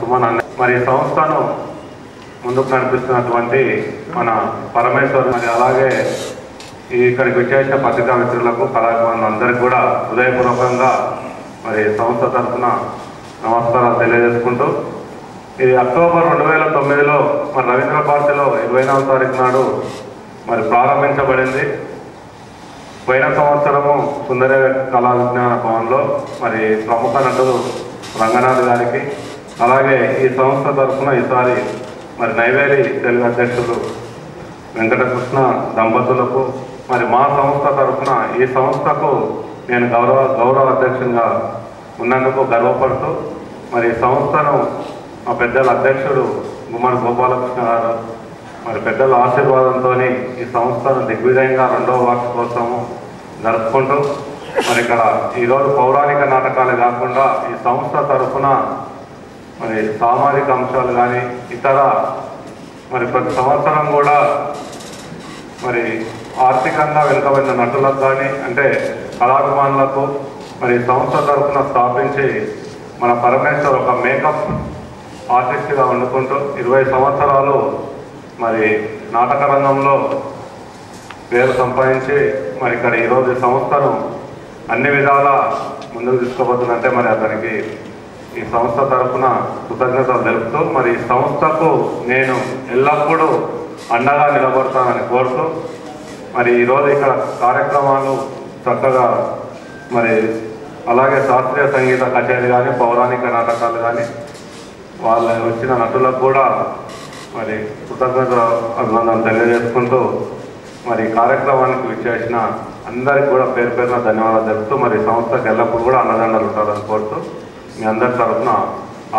సుమన్ అన్న మరి ఈ సంస్థను ముందుకు నడిపిస్తున్నటువంటి మన పరమేశ్వర్ మరి అలాగే ఇక్కడికి వచ్చేసిన పత్రికా మిత్రులకు కళాకారులు అందరికీ కూడా హృదయపూర్వకంగా మరి సంస్థ తరఫున నమస్కారాలు తెలియజేసుకుంటూ ఇది అక్టోబర్ రెండు వేల తొమ్మిదిలో మరి రవీంద్ర భారతిలో ఇరవై నాలుగు తారీఖు నాడు మరి ప్రారంభించబడింది. పోయిన సంవత్సరము సుందర కళా విజ్ఞాన భవన్లో మరి ప్రముఖ నటుడు రంగనాథ్ గారికి అలాగే ఈ సంస్థ తరఫున ఈసారి మరి నైవేలి తెలుగు అధ్యక్షులు వెంకటకృష్ణ దంపతులకు మరి మా సంస్థ తరఫున ఈ సంస్థకు నేను గౌరవ గౌరవ అధ్యక్షునిగా ఉన్నందుకు గర్వపడుతూ మరి సంస్థను మా పెద్దల అధ్యక్షుడు గుమ్మడి గోపాలకృష్ణ గారు మరి పెద్దల ఆశీర్వాదంతో ఈ సంస్థను దిగ్విజయంగా రెండవ వార్షికోత్సవం జరుపుకుంటూ మరి ఇక్కడ ఈరోజు పౌరాణిక నాటకాలు కాకుండా ఈ సంస్థ తరఫున మరి సామాజిక అంశాలు కానీ ఇతర మరి ప్రతి సంవత్సరం కూడా మరి ఆర్థికంగా వెనుకబడిన నటులకు కానీ అంటే కళాభిమానులకు మరి సంస్థ తరఫున స్థాపించి మన పరమేశ్వర్ ఒక మేకప్ ఆర్టిస్ట్గా వండుకుంటూ ఇరవై సంవత్సరాలు మరి నాటక రంగంలో పేరు సంపాదించి మరి ఇక్కడ ఈరోజు సంస్థను అన్ని విధాలా ముందుకు తీసుకోబోతుందంటే మరి అతనికి ఈ సంస్థ తరఫున కృతజ్ఞతలు తెలుపుతూ మరి ఈ సంస్థకు నేను ఎల్లప్పుడూ అండగా నిలబడతానని కోరుతూ మరి ఈరోజు ఇక్కడ కార్యక్రమాలు చక్కగా మరి అలాగే శాస్త్రీయ సంగీత కచేరీ కానీ పౌరాణిక నాటకాలు కానీ వాళ్ళ వచ్చిన నటులకు కూడా మరి కృతజ్ఞత అభినందనలు తెలియజేసుకుంటూ మరి కార్యక్రమానికి విచ్చేసిన అందరికి కూడా పేరు పేరున ధన్యవాదాలు తెలుపుతూ మరి సంస్థకు సంస్థకి ఎల్లప్పుడూ కూడా అన్నదండలు ఉంటారని కోరుతూ మీ అందరి తరఫున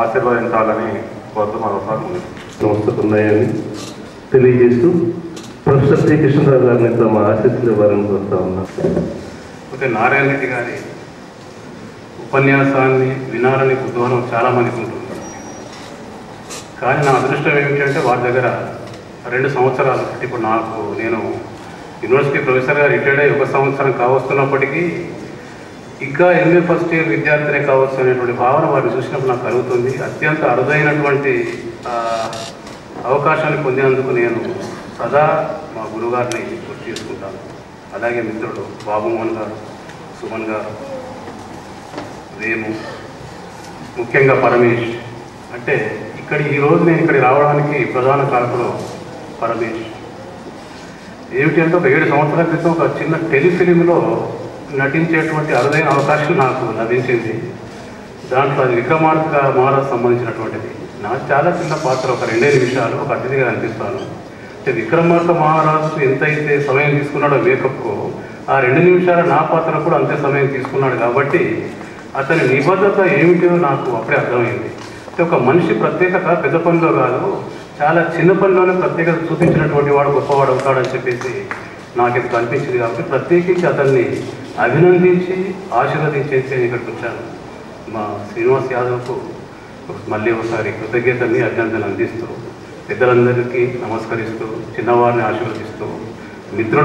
ఆశీర్వదించాలని కోరుతూ మరోసారి ఉన్నాయని తెలియజేస్తూ ప్రొఫెసర్ శ్రీ కృష్ణరావు గారిని తమ ఆశీస్సులు ఇవ్వాలని కోరుతా ఉన్నా. అయితే నారాయణ రెడ్డి గారి ఉపన్యాసాన్ని వినాలని కుతూహలం చాలా మందికి ఉంటుంది. కానీ నా అదృష్టం ఏమిటంటే వారి దగ్గర రెండు సంవత్సరాలు ఇప్పుడు నాకు నేను యూనివర్సిటీ ప్రొఫెసర్గా రిటైర్డ్ అయ్యి ఒక సంవత్సరం కావస్తున్నప్పటికీ ఇంకా ఎంఏ ఫస్ట్ ఇయర్ విద్యార్థినే కావచ్చు అనేటువంటి భావన వారిని చూసినప్పుడు నాకు కలుగుతుంది. అత్యంత అరుదైనటువంటి అవకాశాన్ని పొందినందుకు నేను సదా మా గురుగారిని గుర్తు చేసుకుంటాను. అలాగే మిత్రుడు బాబుమోహన్ గారు సుమన్ గారు రేము ముఖ్యంగా పరమేష్ అంటే ఇక్కడ ఈ నేను ఇక్కడికి రావడానికి ప్రధాన కారకుడు పరమేష్ ఏమిటి అంటే ఒక ఏడు సంవత్సరాల క్రితం ఒక చిన్న టెలిఫిలింలో నటించేటువంటి అరుదైన అవకాశం నాకు లభించింది. దాంట్లో అది విక్రమార్క మహారాజ్ సంబంధించినటువంటిది. నాకు చాలా చిన్న పాత్ర ఒక రెండే నిమిషాలు ఒక అతిథిగా అనిపిస్తాను. అంటే విక్రమార్క మహారాజు ఎంతైతే సమయం తీసుకున్నాడో మేకప్కు ఆ రెండు నిమిషాల నా పాత్ర కూడా అంతే సమయం తీసుకున్నాడు కాబట్టి అతని నిబద్ధత ఏమిటో నాకు అప్పుడే అర్థమైంది. అంటే ఒక మనిషి ప్రత్యేకత పెద్ద పనిలో కాదు చాలా చిన్న పనిలోనే ప్రత్యేకత చూపించినటువంటి వాడు గొప్పవాడు అవుతాడని చెప్పేసి నాకు ఇది కనిపించింది కాబట్టి ప్రత్యేకించి అతన్ని అభినందించి ఆశీర్వదించేసి ఇక్కడికి వచ్చాను. మా శ్రీనివాస్ యాదవ్కు మళ్ళీ ఒకసారి కృతజ్ఞతని అభినందనలు అందిస్తూ పెద్దలందరికీ నమస్కరిస్తూ చిన్నవారిని ఆశీర్వదిస్తూ మిత్రుల